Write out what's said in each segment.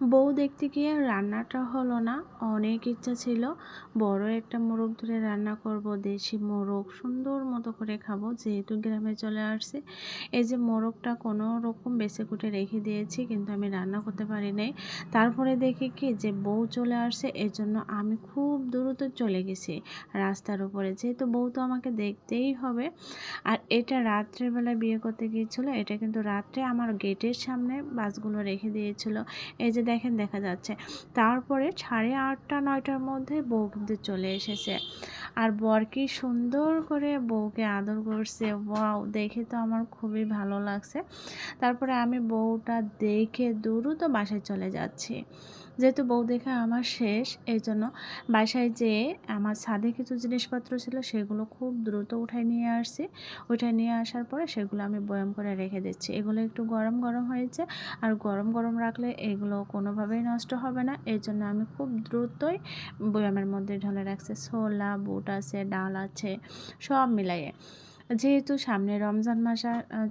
বউ দেখতে গিয়ে রান্নাটা হলো না, অনেক ইচ্ছা ছিল। বড় একটা মোরগ ধরে রান্না করব, দেশি মোরগ সুন্দর মতো করে খাব, যেহেতু গ্রামে চলে আসছে। এই যে মোরগটা কোনো রকম বেছে কুটে রেখে দিয়েছি, কিন্তু আমি রান্না করতে পারি নাই। তারপরে দেখি কি যে বউ চলে আসছে এই জন্য আমি খুব দ্রুত চলে গেছি রাস্তার উপরে। যেহেতু বউ তো আমাকে দেখতেই হবে। আর এটা রাত্রেবেলা বিয়ে করতে গিয়েছিল, এটা কিন্তু রাত্রে আমার গেটের সামনে বাসগুলো রেখে দিয়েছিল। এই যে দেখেন দেখা যাচ্ছে। তারপরে সাড়ে আটটা নয়টার মধ্যে বউ কিন্তু চলে এসেছে। আর বর কি সুন্দর করে বউকে আদর করছে। ওয়াও, দেখে তো আমার খুবই ভালো লাগছে। তারপরে আমি বউটা দেখে দ্রুত বাসায় চলে যাচ্ছি। যেহেতু বউ দেখে আমার শেষ এই জন্য বাসায় যেয়ে আমার ছাদে কিছু জিনিসপত্র ছিল সেগুলো খুব দ্রুত উঠায় নিয়ে আসছি। উঠায় নিয়ে আসার পরে সেগুলো আমি বয়াম করে রেখে দিচ্ছি। এগুলো একটু গরম গরম হয়েছে আর গরম গরম রাখলে এগুলো কোনোভাবেই নষ্ট হবে না। এই জন্য আমি খুব দ্রুতই বয়ামের মধ্যে ঢলে রাখছি। ছোলা, বুট আছে, ডাল আছে, সব মিলাইয়ে। যেহেতু সামনে রমজান মাস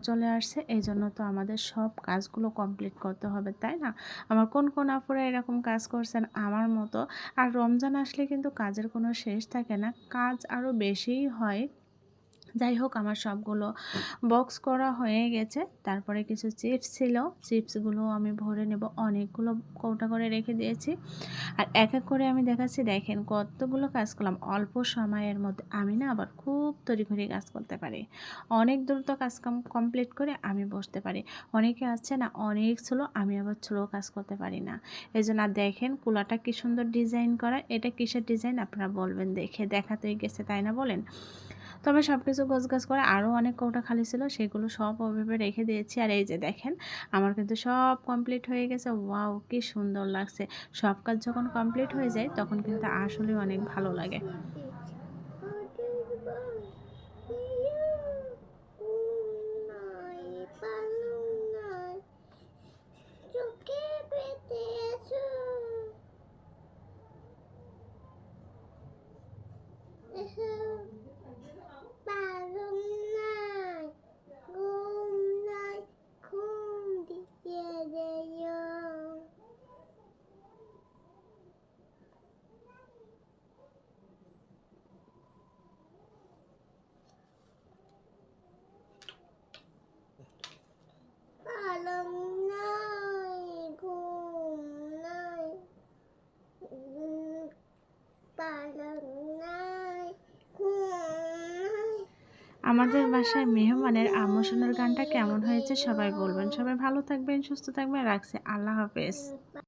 চলে আসছে এই জন্য তো আমাদের সব কাজগুলো কমপ্লিট করতে হবে, তাই না? আমার কোন কোন আপুরা এরকম কাজ করছেন আমার মতো। আর রমজান আসলে কিন্তু কাজের কোনো শেষ থাকে না, কাজ আরও বেশিই হয়। যাই হোক আমার সবগুলো বক্স করা হয়ে গেছে। তারপরে কিছু চিপস ছিল। চিপসগুলো আমি ভরে নেব। অনেকগুলো কৌটা করে রেখে দিয়েছি। আর এক এক করে আমি দেখাচ্ছি। দেখেন কতগুলো কাজ করলাম। অল্প সময়ের মধ্যে। আমি না আবার খুব তড়িঘড়ি কাজ করতে পারি। অনেক দ্রুত কাজ কাম কমপ্লিট করে আমি বসতে পারি। অনেকে আছে না, অনেক ছিল, আমি আবার ছোটো কাজ করতে পারি না। এই জন্য দেখেন কুলাটা কি সুন্দর ডিজাইন করা। এটা কিসের ডিজাইন আপনারা বলবেন দেখে। দেখাতেই গেছে, তাই না বলেন? তবে সব কিছু গাছ করে আরও অনেক কৌটা খালি ছিল, সেগুলো সব ওভাবে রেখে দিয়েছি। আর এই যে দেখেন, আমার কিন্তু সব কমপ্লিট হয়ে গেছে। ওয়াও, কি সুন্দর লাগছে। সব কাজ যখন কমপ্লিট হয়ে যায়, তখন কিন্তু আসলে অনেক ভালো লাগে পালং নাই ঘুম নাই পালং নাই ঘুম নাই আমাদের বাসায় মেহমানের আমোশনের গানটা কেমন হয়েছে সবাই বলবেন। সবাই ভালো থাকবেন, সুস্থ থাকবেন, রাখছে। আল্লাহ হাফেজ।